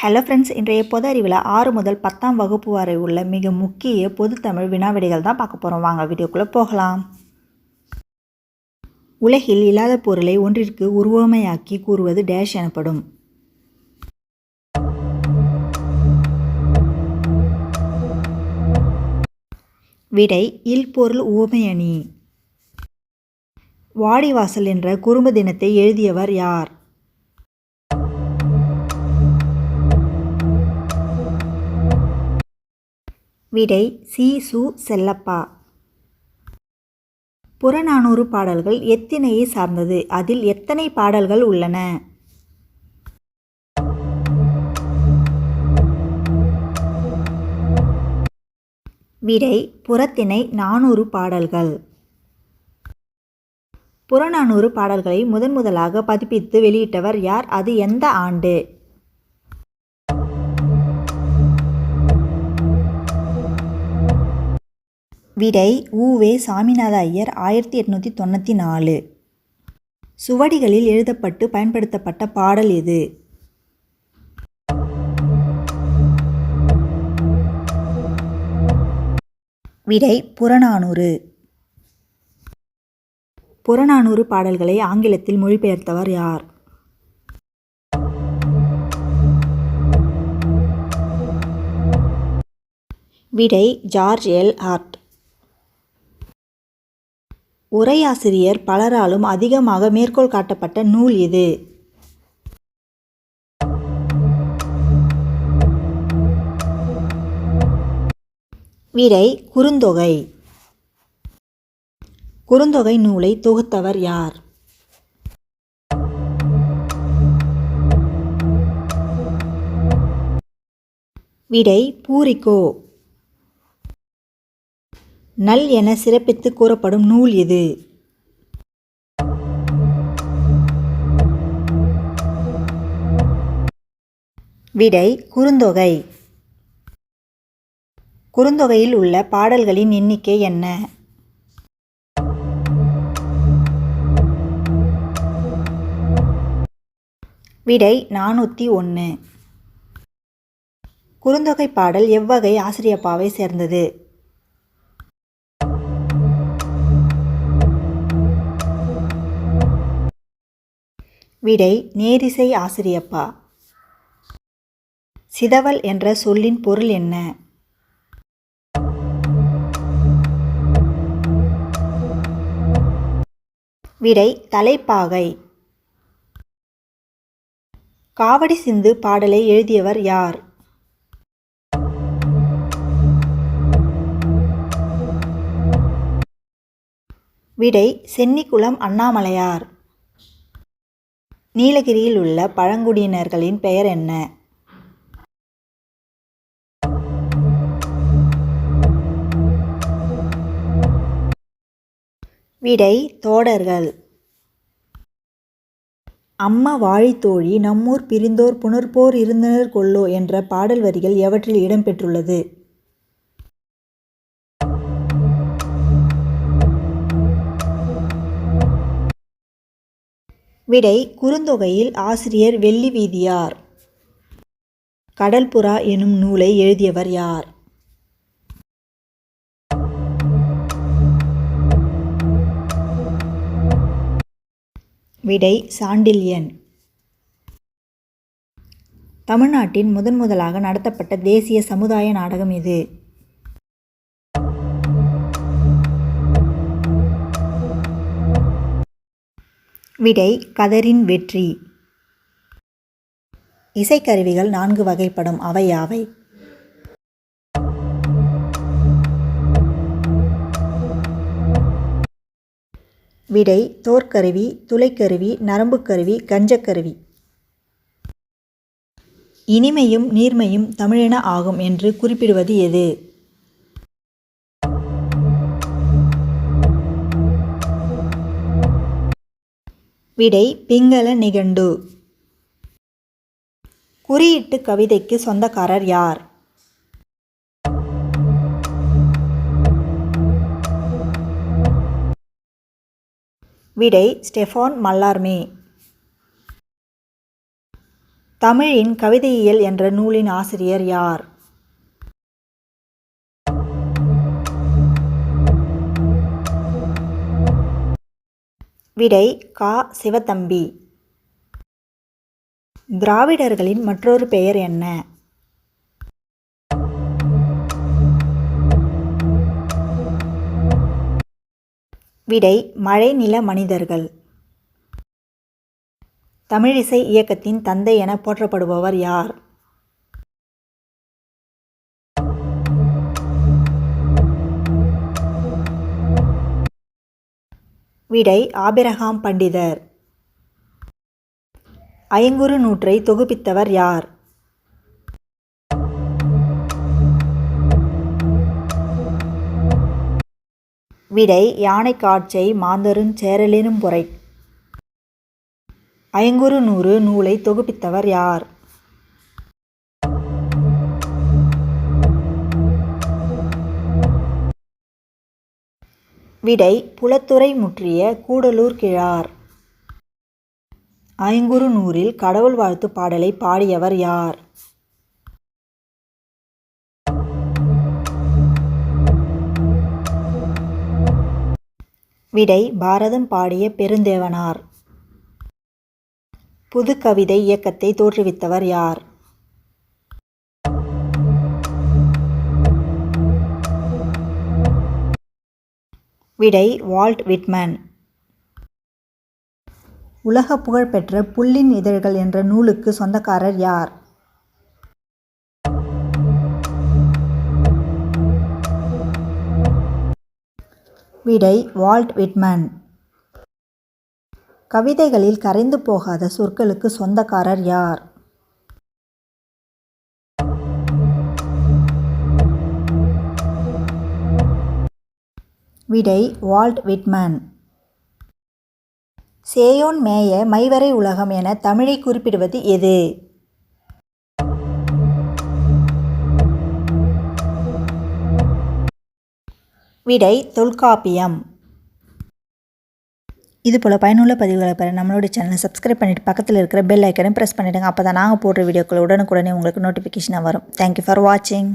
Hello friends இன்றைய பொது அறிவில் ஆறு முதல் பத்தாம் வகுப்பு வரை உள்ள மிக முக்கிய பொதுத்தமிழ் வினாவிடைகள் தான் பார்க்க போகிறோம் வாங்க வீடியோக்குள்ளே போகலாம். உலகில் இல்லாத பொருளை ஒன்றிற்கு உருவமையாக்கி கூறுவது டேஷ் எனப்படும். விடை இல் பொருள் உவமையணி வாடிவாசல் என்ற குறும்பு தினத்தை எழுதியவர் யார்? விடை சி. சு. செல்லப்பா. புறநானூறு பாடல்கள் எத்தினையை சார்ந்தது? அதில் எத்தனை பாடல்கள் உள்ளன? விடை புறத்திணை நானூறு பாடல்கள். புறநானூறு பாடல்களை முதன் முதலாக பதிப்பித்து வெளியிட்டவர் யார்? அது எந்த ஆண்டு? விடை ஊவே சாமிநாத ஐயர் ஆயிரத்தி எட்நூற்றி தொண்ணூற்றி நாலு. சுவடிகளில் எழுதப்பட்டு பயன்படுத்தப்பட்ட பாடல் எது? விடை புறநானூறு. புறநானூறு பாடல்களை ஆங்கிலத்தில் மொழிபெயர்த்தவர் யார்? விடை ஜார்ஜ் எல். ஹார்ட். உரையாசிரியர் பலராலும் அதிகமாக மேற்கோள் காட்டப்பட்ட நூல் இது. விடை குறுந்தொகை. குறுந்தொகை நூலை தொகுத்தவர் யார்? விடை பூரிக்கோ நல் என சிறப்பித்து கூறப்படும் நூல் இது விடை குறுந்தொகை. குறுந்தொகையில் உள்ள பாடல்களின் எண்ணிக்கை என்ன? விடை நானூற்றி ஒன்று குறுந்தொகை பாடல் எவ்வகை ஆசிரியப்பாவை சேர்ந்தது? விடை நேரிசை ஆசிரியப்பா. சிதவல் என்ற சொல்லின் பொருள் என்ன? விடை தலைப்பாகை. காவடி சிந்து பாடலை எழுதியவர் யார்? விடை சென்னிக்குளம் அண்ணாமலையார். நீலகிரியில் உள்ள பழங்குடியினர்களின் பெயர் என்ன? விடை தோடர்கள். அம்மா வாழித்தோழி நம்மூர் பிரிந்தோர் புனர்போர் இருந்தனர் கொல்லோ என்ற பாடல் வரிகள் எவற்றில் இடம்பெற்றுள்ளது விடை குறுந்தொகையில் ஆசிரியர் வெள்ளி வீதியார் கடல்புறா எனும் நூலை எழுதியவர் யார்? விடை சாண்டில்யன். தமிழ்நாட்டின் முதன் முதலாக நடத்தப்பட்ட தேசிய சமுதாய நாடகம் இது. விடை கதரின் வெற்றி. இசைக்கருவிகள் நான்கு வகைப்படும். அவை யாவை? விடை தோற்கருவி துளைக்கருவி நரம்புக்கருவி கஞ்சக்கருவி. இனிமையும் நீர்மையும் தமிழென ஆகும் என்று குறிப்பிடுவது எது? விடை பிங்கள நிகண்டு. குறியீட்டு கவிதைக்கு சொந்தக்காரர் யார்? விடை ஸ்டெஃபான் மல்லார்மே. தமிழின் கவிதையியல் என்ற நூலின் ஆசிரியர் யார்? விடை கா. சிவத்தம்பி. திராவிடர்களின் மற்றொரு பெயர் என்ன? விடை மழைநில மனிதர்கள். தமிழிசை இயக்கத்தின் தந்தை என போற்றப்படுபவர் யார்? விடை ஆபிரகாம் பண்டிதர். ஐங்குறு நூற்றை தொகுப்பித்தவர் யார்? விடை யானை காட்சை மாந்தருஞ் சேரலினும் பொறை. ஐங்குறு நூறு நூலை தொகுப்பித்தவர் யார்? விடை புலத்துறை முற்றிய கூடலூர் கிழார். ஐங்குறு நூறில் கடவுள் வாழ்த்து பாடலை பாடியவர் யார்? விடை பாரதம் பாடிய பெருந்தேவனார். புதுக்கவிதை இயக்கத்தை தோற்றுவித்தவர் யார்? விடை வால்ட் விட்மன். உலக புகழ்பெற்ற புல்லின் இதழ்கள் என்ற நூலுக்கு சொந்தக்காரர் யார்? விடை வால்ட் விட்மன். கவிதைகளில் கரைந்து போகாத சொற்களுக்கு சொந்தக்காரர் யார்? விடை வால்ட் விட்மேன். சேயோன் மேய மைவரை உலகம் என தமிழை குறிப்பிடுவது எது? விடை தொல்காப்பியம். இது போல் பயனுள்ள பதிவுகளை பெற நம்மளுடைய சேனலை சப்ஸ்கிரைப் பண்ணிவிட்டு பக்கத்தில் இருக்கிற பெல் ஐக்கனை ப்ரெஸ் பண்ணிவிடுங்க அப்போ தான் நாங்கள் போடுற வீடியோக்கள் உடனுக்குடனே உங்களுக்கு நோட்டிஃபிகேஷனாக வரும். தேங்க்யூ ஃபார் வாட்சிங்